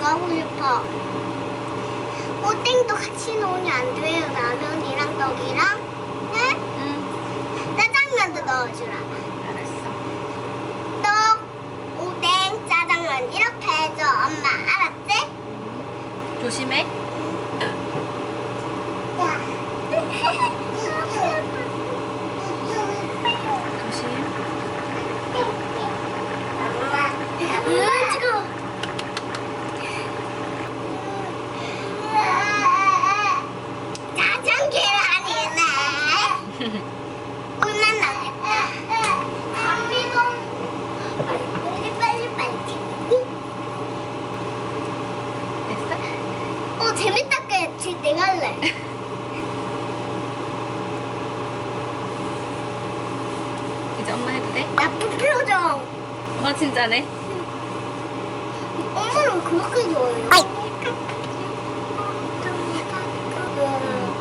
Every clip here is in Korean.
내가 하고 싶어. 오뎅도 같이 넣으면 안 돼요. 라면이랑 떡이랑. 네? 응. 짜장면도 넣어주라. 떡, 오뎅, 짜장면 이렇게 해줘. 엄마 알았지? 조심해. 아 진짜네. 엄마는 그렇게 좋아해요. 아이. 음.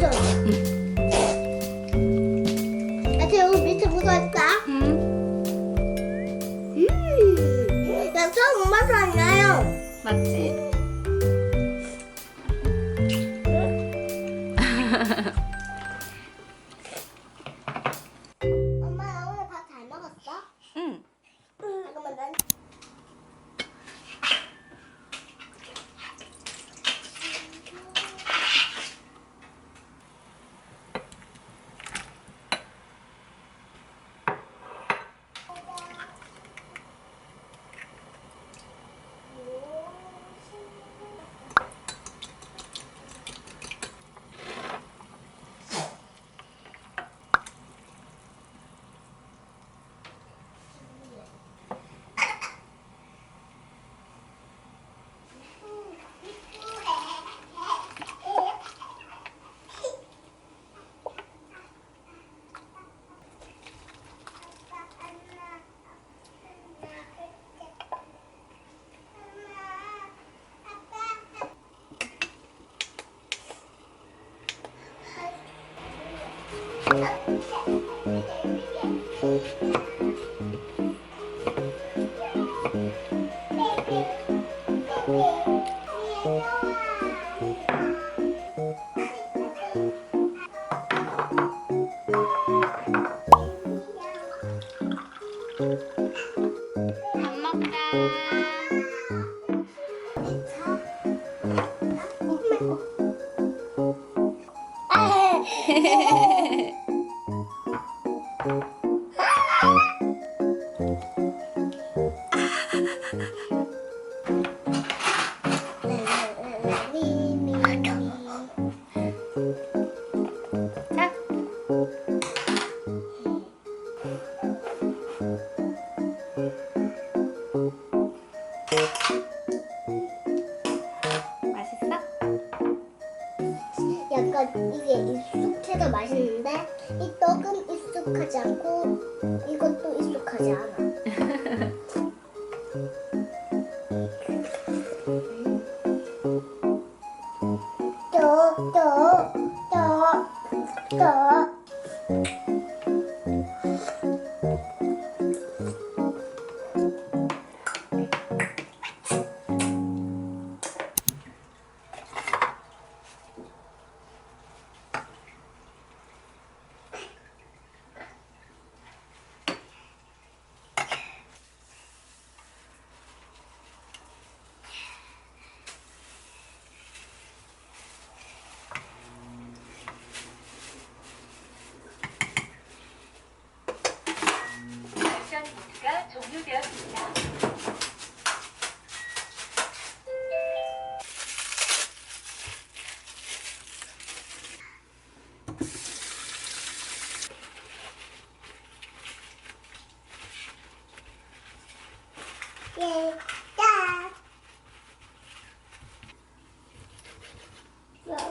묻어줘. 응. 야, 여기 밑에 묻어있다. 응. 음. 음. 야, 처음 엄마 사나요? 맞지? Bye. 떡,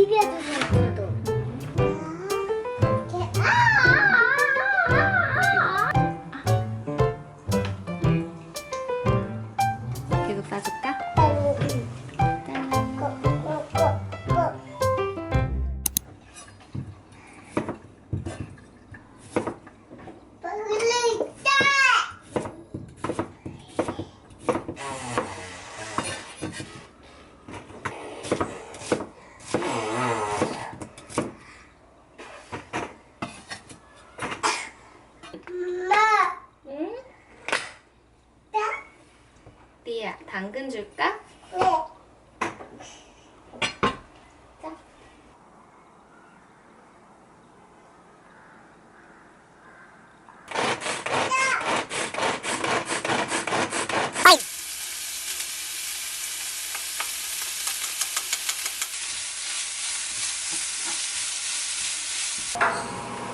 一遍就行 당근 줄까? 네. 자. 아이. 아.